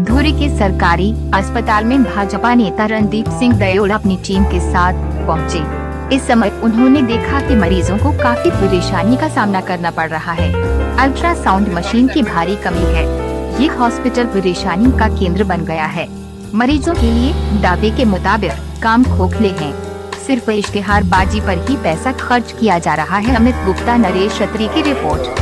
धुरी के सरकारी अस्पताल में भाजपा नेता रणदीप सिंह दयोल अपनी टीम के साथ पहुँचे। इस समय उन्होंने देखा कि मरीजों को काफ़ी परेशानी का सामना करना पड़ रहा है। अल्ट्रासाउंड मशीन की भारी कमी है। ये हॉस्पिटल परेशानी का केंद्र बन गया है। मरीजों के लिए दावे के मुताबिक काम खोखले हैं। सिर्फ़ इश्तेहार बाजी पर ही पैसा खर्च किया जा रहा है। अमित गुप्ता, नरेश छत्री की रिपोर्ट।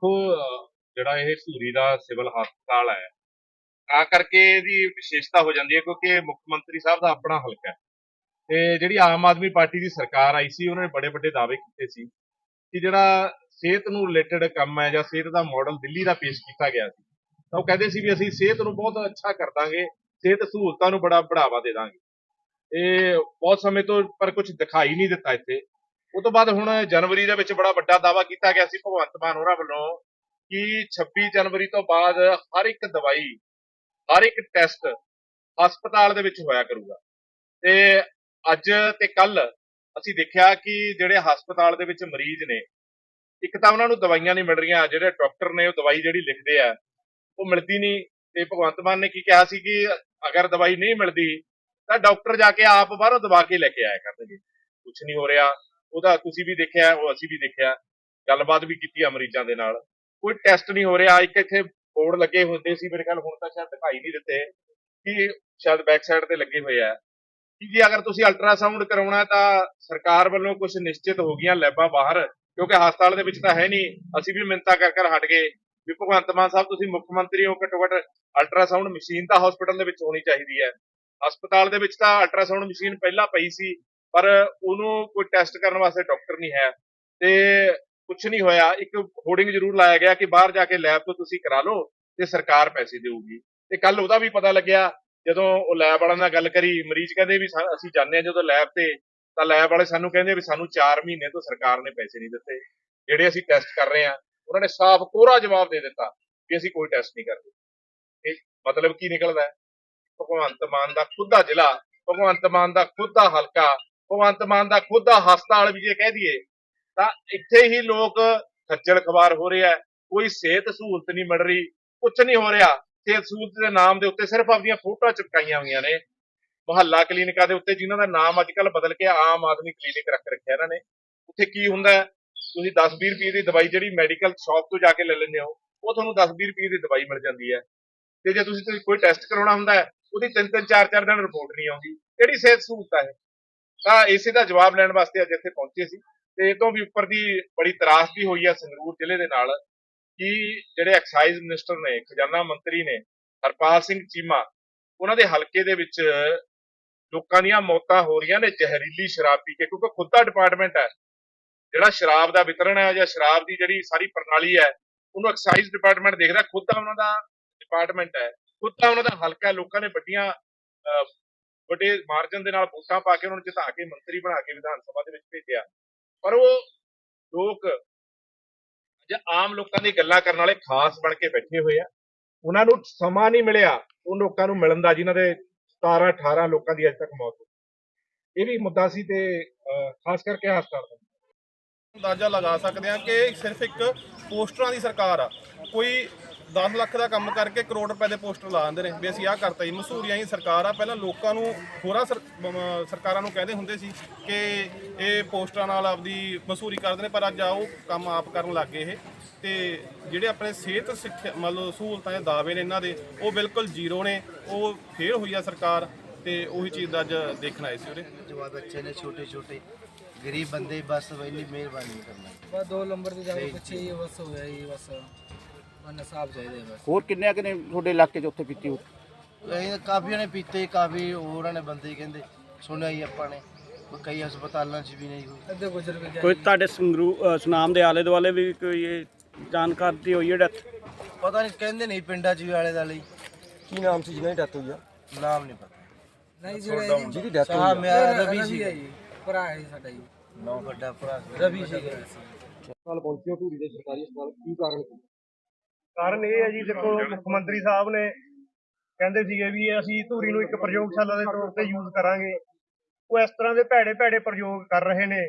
ਦੇਖੋ, ਜਿਹੜਾ ਇਹ ਸੂਰੀ ਦਾ ਸਿਵਲ ਹਸਪਤਾਲ ਹੈ ਆ ਕਰਕੇ ਇਹਦੀ ਵਿਸ਼ੇਸ਼ਤਾ ਹੋ ਜਾਂਦੀ ਹੈ ਕਿਉਂਕਿ ਮੁੱਖ ਮੰਤਰੀ ਸਾਹਿਬ ਦਾ ਆਪਣਾ ਹਲਕਾ ਹੈ। ਤੇ ਜਿਹੜੀ ਆਮ ਆਦਮੀ ਪਾਰਟੀ ਦੀ ਸਰਕਾਰ ਆਈ ਸੀ, ਉਹਨਾਂ ਨੇ ਬੜੇ ਵੱਡੇ ਦਾਅਵੇ ਕੀਤੇ ਸੀ ਕਿ ਜਿਹੜਾ ਸਿਹਤ ਨੂੰ ਰਿਲੇਟਡ ਕੰਮ ਹੈ ਜਾਂ ਸਿਹਤ ਦਾ ਮਾਡਲ ਦਿੱਲੀ ਦਾ ਪੇਸ਼ ਕੀਤਾ ਗਿਆ ਸੀ, ਤਾਂ ਉਹ ਕਹਿੰਦੇ ਸੀ ਵੀ ਅਸੀਂ ਸਿਹਤ ਨੂੰ ਬਹੁਤ ਅੱਛਾ ਕਰ ਦਾਂਗੇ, ਸਿਹਤ ਸਹੂਲਤਾਂ ਨੂੰ ਬੜਾ ਬੜਾਵਾ ਦੇ ਦਾਂਗੇ। ਇਹ ਬਹੁਤ ਸਮੇਂ ਤੋਂ ਪਰ ਕੁਝ ਦਿਖਾਈ ਨਹੀਂ ਦਿੱਤਾ ਇੱਥੇ। ਉਹ ਤੋਂ ਬਾਅਦ ਹੁਣ ਜਨਵਰੀ ਦੇ ਵਿੱਚ ਬੜਾ ਵੱਡਾ ਦਾਅਵਾ ਕੀਤਾ ਗਿਆ ਸੀ ਭਗਵੰਤ ਮਾਨ ਹੋਰਾਂ ਵੱਲੋਂ ਕਿ 26 ਜਨਵਰੀ ਤੋਂ ਬਾਅਦ ਹਰ ਇੱਕ ਦਵਾਈ, ਹਰ ਇੱਕ ਟੈਸਟ ਹਸਪਤਾਲ ਦੇ ਵਿੱਚ ਹੋਇਆ ਕਰੂਗਾ। ਤੇ ਅੱਜ ਤੇ ਕੱਲ ਅਸੀਂ ਦੇਖਿਆ ਕਿ ਜਿਹੜੇ ਹਸਪਤਾਲ ਦੇ ਵਿੱਚ ਮਰੀਜ਼ ਨੇ, ਇੱਕ ਤਾਂ ਉਹਨਾਂ ਨੂੰ ਦਵਾਈਆਂ ਨਹੀਂ ਮਿਲ ਰਹੀਆਂ, ਜਿਹੜੇ ਡਾਕਟਰ ਨੇ ਉਹ ਦਵਾਈ ਜਿਹੜੀ ਲਿਖਦੇ ਆ, ਉਹ ਮਿਲਦੀ ਨਹੀਂ। ਤੇ ਭਗਵੰਤ ਮਾਨ ਨੇ ਕੀ ਕਿਹਾ ਸੀ ਕਿ ਅਗਰ ਦਵਾਈ ਨਹੀਂ ਮਿਲਦੀ ਤਾਂ ਡਾਕਟਰ ਜਾ ਕੇ ਆਪ ਬਾਹਰੋਂ ਦਵਾ ਕੇ ਲੈ ਕੇ ਆਇਆ ਕਰਨਗੇ। ਕੁਝ ਨਹੀਂ ਹੋ ਰਿਹਾ। ਉਹਦਾ ਤੁਸੀਂ ਵੀ ਦੇਖਿਆ, ਉਹ ਅਸੀਂ ਵੀ ਦੇਖਿਆ, ਗੱਲਬਾਤ ਵੀ ਕੀਤੀ ਮਰੀਜ਼ਾਂ ਦੇ ਨਾਲ। ਕੋਈ ਟੈਸਟ ਨਹੀਂ ਹੋ ਰਿਹਾ, ਇੱਕ ਇੱਥੇ ਬੋਰਡ ਲੱਗੇ ਹੁੰਦੇ ਸੀ, ਮੇਰੇ ਖਿਆਲ ਹੁਣ ਤਾਂ ਸ਼ਾਇਦ ਦਿਖਾਈ ਨਹੀਂ ਦਿੱਤੇ, ਕਿ ਸ਼ਾਇਦ ਬੈਕ ਸਾਈਡ ਤੇ ਲੱਗੇ ਹੋਏ ਆ। ਕਿ ਜੇ ਅਗਰ ਤੁਸੀਂ ਅਲਟਰਾਸਾਊਂਡ ਕਰਾਉਣਾ ਤਾਂ ਸਰਕਾਰ ਵੱਲੋਂ ਕੁਝ ਨਿਸ਼ਚਿਤ ਹੋ ਗਈਆਂ ਲੈਬਾਂ ਬਾਹਰ, ਕਿਉਂਕਿ ਹਸਪਤਾਲ ਦੇ ਵਿੱਚ ਤਾਂ ਹੈ ਨਹੀਂ, ਅਸੀਂ ਵੀ ਮਿੰਤਾ ਕਰ ਕਰ ਹਟ ਗਏ। ਵੀ ਭਗਵੰਤ ਮਾਨ ਸਾਹਿਬ, ਤੁਸੀਂ ਮੁੱਖ ਮੰਤਰੀ ਹੋ ਘੱਟੋ ਘੱਟ ਅਲਟਰਾਸਾਊਂਡ ਮਸ਼ੀਨ ਤਾਂ ਹਸਪਤਾਲ ਦੇ ਵਿੱਚ ਹੋਣੀ ਚਾਹੀਦੀ ਹੈ। ਹਸਪਤਾਲ ਦੇ ਵਿੱਚ ਤਾਂ ਅਲਟਰਾਸਾਊਂਡ ਮਸ਼ੀਨ ਪਹਿਲਾਂ ਪਈ ਸੀ ਪਰ ਉਹਨੂੰ ਕੋਈ ਟੈਸਟ ਕਰਨ ਵਾਸਤੇ ਡਾਕਟਰ ਨਹੀਂ ਹੈ ਤੇ ਕੁਝ ਨਹੀਂ ਹੋਇਆ। ਇੱਕ ਹੋਰਡਿੰਗ ਜ਼ਰੂਰ ਲਾਇਆ ਗਿਆ ਕਿ ਬਾਹਰ ਜਾ ਕੇ ਲੈਬ ਤੋਂ ਤੁਸੀਂ ਕਰਾ ਲਓ ਤੇ ਸਰਕਾਰ ਪੈਸੇ ਦੇਊਗੀ। ਤੇ ਕੱਲ ਉਹਦਾ ਵੀ ਪਤਾ ਲੱਗਿਆ, ਜਦੋਂ ਉਹ ਲੈਬ ਵਾਲਿਆਂ ਨਾਲ ਗੱਲ ਕਰੀ, ਮਰੀਜ਼ ਕਹਿੰਦੇ ਵੀ ਅਸੀਂ ਜਾਂਦੇ ਹਾਂ ਜਦੋਂ ਲੈਬ ਤੇ, ਤਾਂ ਲੈਬ ਵਾਲੇ ਸਾਨੂੰ ਕਹਿੰਦੇ ਵੀ ਸਾਨੂੰ 4 ਮਹੀਨੇ ਤੋਂ ਸਰਕਾਰ ਨੇ ਪੈਸੇ ਨਹੀਂ ਦਿੱਤੇ। ਜਿਹੜੇ ਅਸੀਂ ਟੈਸਟ ਕਰ ਰਹੇ ਹਾਂ, ਉਹਨਾਂ ਨੇ ਸਾਫ਼ ਕੋਰਾ ਜਵਾਬ ਦੇ ਦਿੱਤਾ ਕਿ ਅਸੀਂ ਕੋਈ ਟੈਸਟ ਨਹੀਂ ਕਰਦੇ। ਇਹ ਮਤਲਬ ਕੀ ਨਿਕਲਦਾ ਹੈ? ਭਗਵੰਤ ਮਾਨ ਦਾ ਖੁਦ ਦਾ ਜ਼ਿਲ੍ਹਾ, ਭਗਵੰਤ ਮਾਨ ਦਾ ਖੁਦ ਦਾ ਹਲਕਾ ਭਗਵੰਤ ਮਾਨ ਦਾ ਖੁਦ ਦਾ ਹਸਪਤਾਲ ਵੀ ਜੇ ਕਹਿ ਦਈਏ, ਤਾਂ ਇੱਥੇ ਹੀ ਲੋਕ ਖੱਜਲ ਖਵਾਰ ਹੋ ਰਿਹਾ ਕੋਈ ਸਿਹਤ ਸਹੂਲਤ ਨਹੀਂ ਮਿਲ ਰਹੀ ਕੁਝ ਨਹੀਂ ਹੋ ਰਿਹਾ। ਸਿਹਤ ਸਹੂਲਤ ਦੇ ਨਾਮ ਦੇ ਉੱਤੇ ਸਿਰਫ ਆਪਣੀਆਂ ਫੋਟੋਆਂ ਚਿਪਕਾਈਆਂ ਹੋਈਆਂ ਨੇ। ਮੁਹੱਲਾ ਕਲੀਨਿਕਾਂ ਦੇ ਉੱਤੇ ਜਿਨ੍ਹਾਂ ਦਾ ਨਾਮ ਅੱਜ ਕੱਲ ਬਦਲ ਕੇ ਆਮ ਆਦਮੀ ਕਲੀਨਿਕ ਰੱਖ ਰੱਖਿਆ ਇਹਨਾਂ ਨੇ। ਉੱਥੇ ਕੀ ਹੁੰਦਾ ਹੈ? ਤੁਸੀਂ 10-20 ਰੁਪਏ ਦੀ ਦਵਾਈ ਜਿਹੜੀ ਮੈਡੀਕਲ ਸ਼ਾਪ ਤੋਂ ਜਾ ਕੇ ਲੈ ਲੈਂਦੇ ਹੋ, ਉਹ ਤੁਹਾਨੂੰ 10-20 ਰੁਪਏ ਦੀ ਦਵਾਈ ਮਿਲ ਜਾਂਦੀ ਹੈ। ਤੇ ਜੇ ਤੁਸੀਂ ਤੁਸੀਂ ਕੋਈ ਟੈਸਟ ਕਰਾਉਣਾ ਹੁੰਦਾ ਹੈ, ਉਹਦੀ 3-3 4-4 ਦਿਨ ਰਿਪੋਰਟ ਨਹੀਂ ਆਉਂਦੀ। ਕਿਹੜੀ ਸਿਹਤ ਸਹੂਲਤ ਹੈ? ਤਾਂ ਇਸੇ ਦਾ ਜਵਾਬ ਲੈਣ ਵਾਸਤੇ ਅੱਜ ਇੱਥੇ ਪਹੁੰਚੇ ਸੀ ਤੇ ਇਹ ਤੋਂ ਵੀ ਉੱਪਰ ਦੀ ਬੜੀ ਤਰਾਸਦੀ ਹੋਈ ਹੈ ਸੰਗਰੂਰ ਜ਼ਿਲ੍ਹੇ ਦੇ ਨਾਲ ਕਿ ਜਿਹੜੇ ਐਕਸਾਈਜ਼ ਮਿਨਿਸਟਰ ਨੇ, ਖਜ਼ਾਨਾ ਮੰਤਰੀ ਨੇ, ਹਰਪਾਲ ਸਿੰਘ ਚੀਮਾ, ਉਹਨਾਂ ਦੇ ਹਲਕੇ ਦੇ ਵਿੱਚ ਲੋਕਾਂ ਦੀਆਂ ਮੌਤਾਂ ਹੋ ਰਹੀਆਂ ਨੇ ਜ਼ਹਿਰੀਲੀ ਸ਼ਰਾਬ ਪੀ ਕੇ, ਕਿਉਂਕਿ ਖੁਦ ਦਾ ਡਿਪਾਰਟਮੈਂਟ ਹੈ। ਜਿਹੜਾ ਸ਼ਰਾਬ ਦਾ ਵਿਤਰਣ ਹੈ ਜਾਂ ਸ਼ਰਾਬ ਦੀ ਜਿਹੜੀ ਸਾਰੀ ਪ੍ਰਣਾਲੀ ਹੈ, ਉਹਨੂੰ ਐਕਸਾਈਜ਼ ਡਿਪਾਰਟਮੈਂਟ ਦੇਖਦਾ, ਖੁਦ ਦਾ ਉਹਨਾਂ ਦਾ ਡਿਪਾਰਟਮੈਂਟ ਹੈ। ਖੁਦ ਦਾ ਉਹਨਾਂ ਦਾ ਹਲਕਾ ਲੋਕਾਂ ਨੇ ਵੱਡੀਆਂ ਅਹ, ਵੱਡੇ ਮਾਰਜਨ ਦੇ ਨਾਲ ਵੋਟਾਂ ਪਾ ਕੇ ਉਹਨਾਂ ਨੂੰ ਜਿਤਾ ਕੇ ਮੰਤਰੀ ਬਣਾ ਕੇ ਵਿਧਾਨ ਸਭਾ ਦੇ ਵਿੱਚ ਭੇਜਿਆ। ਪਰ ਉਹ ਲੋਕ ਜੇ ਆਮ ਲੋਕਾਂ ਦੀ ਗੱਲਾਂ ਕਰਨ ਵਾਲੇ ਖਾਸ ਬਣ ਕੇ ਬੈਠੇ ਹੋਏ ਆ। ਉਹਨਾਂ ਨੂੰ ਸਮਾਂ ਨਹੀਂ ਮਿਲਿਆ ਉਹ ਲੋਕਾਂ ਨੂੰ ਮਿਲਣ ਦਾ ਜਿਨ੍ਹਾਂ ਦੇ 17 18 ਲੋਕਾਂ ਦੀ ਅੱਜ ਤੱਕ ਮੌਤ ਹੋਈ। ਇਹ ਵੀ ਮੁੱਦਾ ਸੀ ਤੇ ਖਾਸ ਕਰਕੇ ਹਸਪਤਾਲ ਦਾ। ਅੰਦਾਜ਼ਾ ਲਗਾ ਸਕਦੇ ਹਾਂ ਕਿ ਸਿਰਫ ਇੱਕ ਪੋਸਟਰਾਂ ਦੀ ਸਰਕਾਰ ਆ। ਕੋਈ 10 ਲੱਖ ਦਾ ਕੰਮ ਕਰਕੇ ਕਰੋੜ ਰੁਪਏ ਦੇ ਪੋਸਟਰ ਲਾ ਦਿੰਦੇ ਨੇ ਵੀ ਅਸੀਂ ਆਹ ਕਰਤਾ ਜੀ ਮਸੂਰੀਆਂ ਦੀ ਸਰਕਾਰ ਆ ਪਹਿਲਾਂ ਲੋਕਾਂ ਨੂੰ ਹੋਰਾਂ ਸਰ- ਅਮ ਸਰਕਾਰਾਂ ਨੂੰ ਕਹਿੰਦੇ ਹੁੰਦੇ ਸੀ ਕਿ ਇਹ ਪੋਸਟਰਾਂ ਨਾਲ ਆਪਦੀ ਮਸੂਰੀ ਕਰਦੇ ਨੇ ਪਰ ਅੱਜ ਆਓ ਕੰਮ ਆਪ ਕਰਨ ਲੱਗ ਗਏ ਇਹ ਤੇ ਜਿਹੜੇ ਆਪਣੇ ਸਿਹਤ ਸਿੱਖਿਆ ਮੰਨ ਲਓ ਸਹੂਲਤਾਂ ਦੇ ਦਾਅਵੇ ਨੇ ਇਹਨਾਂ ਦੇ ਉਹ ਬਿਲਕੁਲ ਜ਼ੀਰੋ ਨੇ ਉਹ ਫੇਲ ਹੋਈ ਆ ਸਰਕਾਰ ਤੇ ਉਹੀ ਚੀਜ਼ ਦਾ ਅੱਜ ਦੇਖਣ ਆਏ ਸੀ ਉਰੇ जवाब अच्छे ने छोटे छोटे गरीब बंदे बस वही मेहरबानी नहीं करना ਬਸ ਦੋ ਨੰਬਰ ਦੀ ਜਗ੍ਹਾ ਪਿੱਛੇ ਹੀ ਬਸ ਹੋਇਆ ਹੀ ਬਸ ਮਨ ਸਾਫ਼ ਚਾਹੀਦੇ ਬਸ। ਹੋਰ ਕਿੰਨੇ ਕਿ ਨੇ ਤੁਹਾਡੇ ਇਲਾਕੇ 'ਚ ਉੱਥੇ ਪੀਤੀ ਹੋ ਅਸੀਂ ਤਾਂ ਕਾਫੀਆਂ ਨੇ ਪੀਤੇ ਕਾਫੀ ਹੋਰਾਂ ਨੇ ਬੰਦੇ ਕਹਿੰਦੇ ਸੁਣਿਆ ਹੀ ਆਪਾਂ ਨੇ ਕਈ ਹਸਪਤਾਲਾਂ 'ਚ ਵੀ ਨਹੀਂ ਹੋਈ। ਅੱਧੇ ਗੁਜ਼ਰ ਕੇ ਕੋਈ ਤੁਹਾਡੇ ਸੰਗਰੂ ਅ, ਸੁਨਾਮ ਦੇ ਆਲੇ ਦੁਆਲੇ ਵੀ ਕੋਈ ਇਹ ਜਾਣਕਾਰੀ ਹੋਈ ਹੈ ਡੈਥ? ਪਤਾ ਨਹੀਂ ਕਹਿੰਦੇ ਨਹੀਂ ਪਿੰਡਾਂ 'ਚ ਵੀ ਆਲੇ ਦਾ ਲਈ ਕੀ ਨਾਮ ਸੀ ਜਿਹਨਾਂ ਦੀ ਡੈਥ ਹੋਈ ਆ? ਨਾਮ ਨਹੀਂ ਪਤਾ। ਨਹੀਂ ਜਿਹੜਾ ਜਿਹਦੀ ਡੈਥ ਸਾਹ ਮੇਰਾ ਰਵੀ ਸੀ ਸੀ ਭਰਾ ਹੈ ਸਾਡਾ ਜੀ। ਨੌ ਵੱਡਾ ਭਰਾ। ਰਵੀ ਸੀ ਹਸਪਤਾਲ ਪਹੁੰਚੇ ਹੋ ਧੂਰੀ ਦੇ ਸਰਕਾਰੀ ਹਸਪਤਾਲ ਕੀ ਕਾਰਨ ਸੀ? ਕਾਰਨ ਇਹ ਹੈ ਜੀ, ਦੇਖੋ ਮੁੱਖ ਮੰਤਰੀ ਸਾਹਿਬ ਨੇ ਕਹਿੰਦੇ ਸੀਗੇ ਵੀ ਅਸੀਂ ਧੂਰੀ ਨੂੰ ਇੱਕ ਪ੍ਰਯੋਗਸ਼ਾਲਾ ਦੇ ਤੌਰ ਤੇ ਯੂਜ਼ ਕਰਾਂਗੇ। ਉਹ ਇਸ ਤਰ੍ਹਾਂ ਦੇ ਭੈੜੇ ਭੈੜੇ ਪ੍ਰਯੋਗ ਕਰ ਰਹੇ ਨੇ।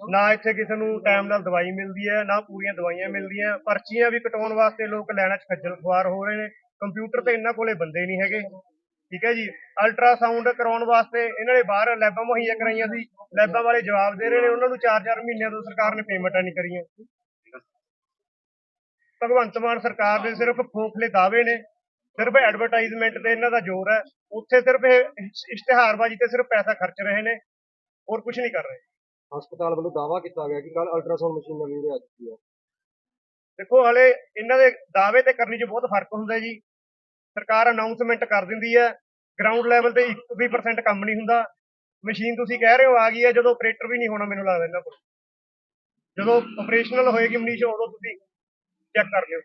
ਨਾ ਇੱਥੇ ਕਿਸੇ ਨੂੰ ਟਾਈਮ ਨਾਲ ਦਵਾਈ ਮਿਲਦੀ ਹੈ, ਨਾ ਪੂਰੀਆਂ ਦਵਾਈਆਂ ਮਿਲਦੀਆਂ। ਪਰਚੀਆਂ ਵੀ ਕਟਾਉਣ ਵਾਸਤੇ ਲੋਕ ਲੈਣਾ 'ਚ ਖੱਜਲ ਖੁਆਰ ਹੋ ਰਹੇ ਨੇ। ਕੰਪਿਊਟਰ ਤੇ ਇਹਨਾਂ ਕੋਲੇ ਬੰਦੇ ਨਹੀਂ ਹੈਗੇ। ਠੀਕ ਹੈ ਜੀ? ਅਲਟਰਾਸਾਊਂਡ ਕਰਾਉਣ ਵਾਸਤੇ ਇਹਨਾਂ ਨੇ ਬਾਹਰ ਲੈਬਾਂ ਮੁਹੱਈਆ ਕਰਾਈਆਂ ਸੀ। ਲੈਬਾਂ ਵਾਲੇ ਜਵਾਬ ਦੇ ਰਹੇ ਨੇ, ਉਹਨਾਂ ਨੂੰ 4-4 ਮਹੀਨਿਆਂ ਤੋਂ ਸਰਕਾਰ ਨੇ ਪੇਮੈਂਟਾਂ ਨਹੀਂ ਕਰੀਆਂ। ਭਗਵੰਤ ਮਾਨ ਸਰਕਾਰ ਦੇ ਸਿਰਫ ਖੋਖਲੇ ਦਾਅਵੇ ਨੇ ਸਿਰਫ ਐਡਵਰਟਾਈਜ਼ਮੈਂਟ ਤੇ ਇਹਨਾਂ ਦਾ ਜ਼ੋਰ ਹੈ ਉੱਥੇ ਸਿਰਫ ਇਸ਼ਤਿਹਾਰਬਾਜ਼ੀ ਤੇ ਸਿਰਫ ਪੈਸਾ ਖਰਚ ਰਹੇ ਨੇ ਹੋਰ ਕੁਝ ਨਹੀਂ ਕਰ ਰਹੇ। ਹਸਪਤਾਲ ਵੱਲੋਂ ਦਾਅਵਾ ਕੀਤਾ ਗਿਆ ਕਿ ਕੱਲ ਅਲਟਰਾਸਾਊਂਡ ਮਸ਼ੀਨ ਨਵੀਂ ਲਿਆ ਚੁੱਕੀ ਹੈ। ਦੇਖੋ ਹਲੇ ਇਹਨਾਂ ਦੇ ਦਾਅਵੇ ਤੇ ਕਰਨੀ 'ਚ ਬਹੁਤ ਫ਼ਰਕ ਹੁੰਦਾ ਜੀ। ਸਰਕਾਰ ਅਨਾਉਂਸਮੈਂਟ ਕਰ ਦਿੰਦੀ ਹੈ ਗਰਾਊਂਡ ਲੈਵਲ ਤੇ 1% ਕੰਮ ਨਹੀਂ ਹੁੰਦਾ। ਮਸ਼ੀਨ ਤੁਸੀਂ ਕਹਿ ਰਹੇ ਹੋ ਆ ਗਈ ਹੈ ਜਦੋਂ ਆਪਰੇਟਰ ਵੀ ਨਹੀਂ ਹੋਣਾ ਮੈਨੂੰ ਲੱਗਦਾ ਇਹਨਾਂ ਕੋਲ। ਜਦੋਂ ਆਪਰੇਸ਼ਨਲ ਹੋਏਗੀ ਮਨੀਸ਼ ਉਦੋਂ ਤੁਸੀਂ ਚੈੱਕ ਕਰ ਲਿਓ